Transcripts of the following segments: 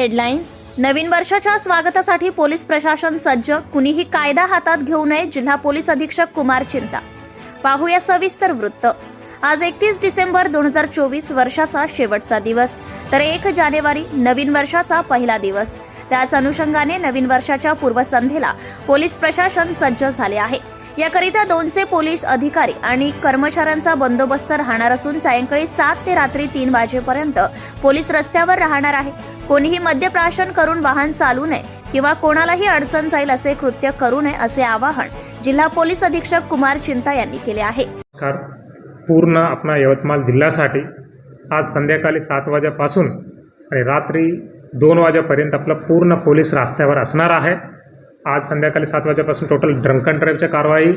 Headlines नवीन वर्षाच्या स्वागतासाठी police प्रशासन सज्ज. कुणीही कायदा हातात घेऊ नये जिल्हा पोलीस अधीक्षक कुमार चिंता. पाहूया सविस्तर वृत्त. आज एकतीस डिसेंबर दोन हजार चोवीस वर्षाचा शेवटचा दिवस. तर एक जानेवारी नवीन वर्षाचा पहिला दिवस. त्याच अनुषंगाने नवीन वर्षाच्या पूर्वसंध्येला पोलीस प्रशासन सज्ज झाले आहे. याकरिता दोनशे पोलीस अधिकारी आणि कर्मचाऱ्यांचा बंदोबस्त राहणार असून सायंकाळी सात ते रात्री तीन वाजेपर्यंत पोलीस रस्त्यावर राहणार आहे. कोणीही मद्यप्राशन करून वाहन चालू नये किंवा कोणालाही अडचण जाईल असे कृत्य करू नये असे आवाहन जिल्हा पोलीस अधीक्षक कुमार चिंता यांनी केले आहे. कार पूर्ण आपला यवतमाळ जिल्ह्यासाठी आज संध्याकाळी सात वाजेपासून आणि रात्री दोन वाजेपर्यंत आपलं पूर्ण पोलीस रस्त्यावर असणार आहे. आज संध्याकाळी सात वाजेपासून टोटल ड्रंकन ड्राईव्हच्या कारवाई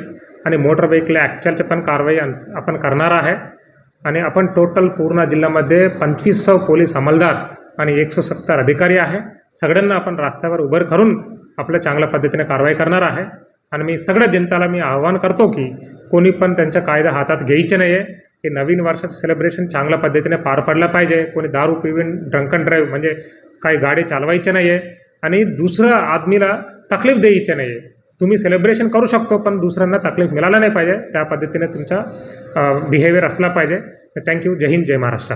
आणि मोटर व्हेकल पण कारवाई आपण करणार आहे. आणि आपण टोटल पूर्ण जिल्ह्यामध्ये पंचवीस सौ पोलीस अंमलदार आणि एकशे सत्तर अधिकारी आहे. सगळ्यांना आपण रस्त्यावर उभं करून आपल्या चांगल्या पद्धतीने कारवाई करणार आहे. आणि मी सगळ्या जनताला मी आवाहन करतो की कोणी पण त्यांच्या कायदा हातात घ्यायचे नाही आहे हे नवीन वर्षाचं सेलिब्रेशन चांगल्या पद्धतीने पार पडलं पाहिजे. कोणी दारू पिवीन ड्रंकन ड्राईव्ह म्हणजे काही गाडी चालवायचे नाही आहे आणि दुसरं आदमीला तकलीफ द्यायची नाही आहे तुम्ही सेलिब्रेशन करू शकतो पण दुसऱ्यांना तकलीफ मिळाला नाही पाहिजे. त्या पद्धतीने तुमचा बिहेवियर असला पाहिजे. थँक्यू जय हिंद जय Maharashtra.